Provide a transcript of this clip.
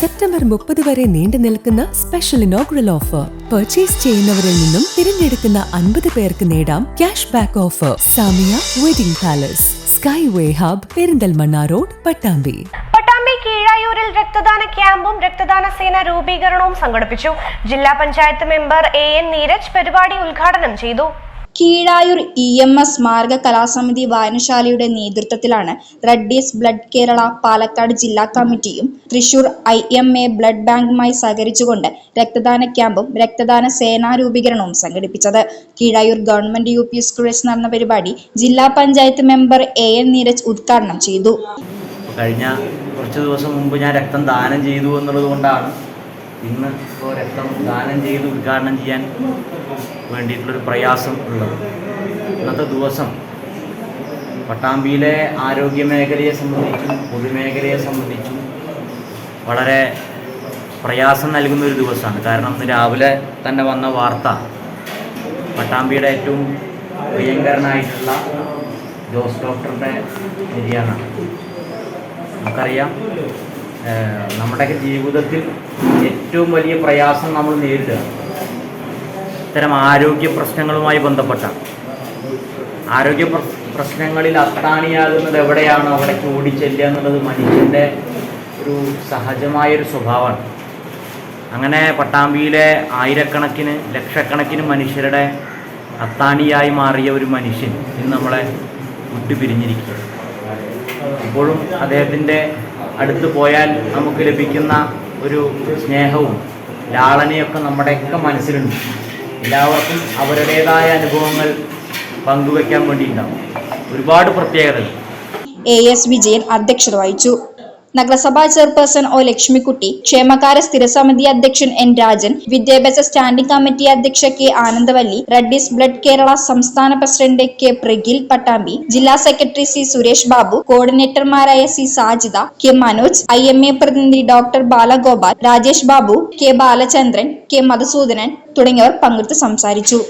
September മുപ്പത് വരെ നീണ്ടു നിൽക്കുന്ന സ്പെഷ്യൽ ഇനോഗ്രൽ ഓഫർ പർച്ചേസ് ചെയ്യുന്നവരിൽ നിന്നും തിരഞ്ഞെടുക്കുന്ന അൻപത് പേർക്ക് നേടാം cash back offer Samiya wedding palace sky way hub Perinthalmanna road Pattambi. Pattambi കീഴായൂരിൽ രക്തദാന ക്യാമ്പും രക്തദാന സേന രൂപീകരണവും സംഘടിപ്പിച്ചു. ജില്ലാ panchayat member A N Neeraj പരിപാടി ഉദ്ഘാടനം ചെയ്തു. കീഴായൂർ ഇ എം എസ് മാർഗ കലാസമിതി വായനശാലയുടെ നേതൃത്വത്തിലാണ് റെഡ്ഡീസ് ബ്ലഡ് കേരള പാലക്കാട് ജില്ലാ കമ്മിറ്റിയും Thrissur I M A blood ബാങ്കുമായി സഹകരിച്ചുകൊണ്ട് രക്തദാന ക്യാമ്പും രക്തദാന സേനാ രൂപീകരണവും സംഘടിപ്പിച്ചത്. കീഴായൂർ ഗവൺമെന്റ് യു പി സ്കൂളിൽ നടന്ന പരിപാടി ജില്ലാ panchayat member A N Neeraj ഉദ്ഘാടനം ചെയ്തു. കഴിഞ്ഞ കുറച്ച് ദിവസം മുമ്പ് ഞാൻ രക്തം ദാനം ചെയ്തു എന്നുള്ളത് കൊണ്ടാണ് ഇന്ന് ഇപ്പോൾ രക്തം ദാനം ചെയ്ത് ഉദ്ഘാടനം ചെയ്യാൻ വേണ്ടിയിട്ടുള്ളൊരു പ്രയാസം ഉള്ളത്. ഇന്നത്തെ ദിവസം പട്ടാമ്പിയിലെ ആരോഗ്യ മേഖലയെ സംബന്ധിച്ചും പൊതുമേഖലയെ സംബന്ധിച്ചും വളരെ പ്രയാസം നൽകുന്ന ഒരു ദിവസമാണ്. കാരണം ഇന്ന് രാവിലെ തന്നെ വന്ന വാർത്ത പട്ടാമ്പിയുടെ ഏറ്റവും പ്രിയങ്കരനായിട്ടുള്ള ജോസ് ഡോക്ടറുടെ നിര്യാണമാണ് നമുക്കറിയാം നമ്മുടെയൊക്കെ ജീവിതത്തിൽ ഏറ്റവും വലിയ പ്രയാസം നമ്മൾ നേരിടുക ഇത്തരം ആരോഗ്യ പ്രശ്നങ്ങളുമായി ബന്ധപ്പെട്ട. ആരോഗ്യ പ്ര- പ്രശ്നങ്ങളിൽ അത്താണിയാകുന്നത് എവിടെയാണ്? അവിടേക്ക് ഓടിച്ചെല്ലുക എന്നുള്ളത് മനുഷ്യന്റെ ഒരു സഹജമായൊരു സ്വഭാവമാണ്. അങ്ങനെ പട്ടാമ്പിയിലെ ആയിരക്കണക്കിന് ലക്ഷക്കണക്കിന് മനുഷ്യരുടെ അത്താണിയായി മാറിയ ഒരു മനുഷ്യൻ ഇന്ന് നമ്മളെ വിട്ടുപിരിഞ്ഞിരിക്കുക ഇപ്പോഴും അദ്ദേഹത്തിന്റെ അടുത്ത് പോയാൽ നമുക്ക് ലഭിക്കുന്ന ഒരു സ്നേഹവും ലാളനയൊക്കെ നമ്മുടെയൊക്കെ മനസ്സിലുണ്ട്. എല്ലാവർക്കും അവരുടേതായ അനുഭവങ്ങൾ പങ്കുവെക്കാൻ വേണ്ടിയിട്ടുണ്ടാവും. ഒരുപാട് പ്രത്യേകതകൾ. എ എസ് വിജയൻ അധ്യക്ഷത വഹിച്ചു. നഗരസഭാ ചെയർപേഴ്സൺ ഒ ലക്ഷ്മിക്കുട്ടി ക്ഷേമകാര്യ സ്ഥിരസമിതി അധ്യക്ഷൻ എൻ രാജൻ വിദ്യാഭ്യാസ സ്റ്റാൻഡിംഗ് കമ്മിറ്റി അധ്യക്ഷ കെ ആനന്ദവല്ലി റെഡ്ഡീസ് ബ്ലഡ് കേരള സംസ്ഥാന പ്രസിഡന്റ് കെ പ്രഗിൽ പട്ടാമ്പി ജില്ലാ secretary C Suresh Babu കോർഡിനേറ്റർമാരായ C Sajitha K Manoj I M A പ്രതിനിധി doctor Balagopal Rajesh Babu K Balachandran K Madhusudanan തുടങ്ങിയവർ പങ്കെടുത്ത് സംസാരിച്ചു.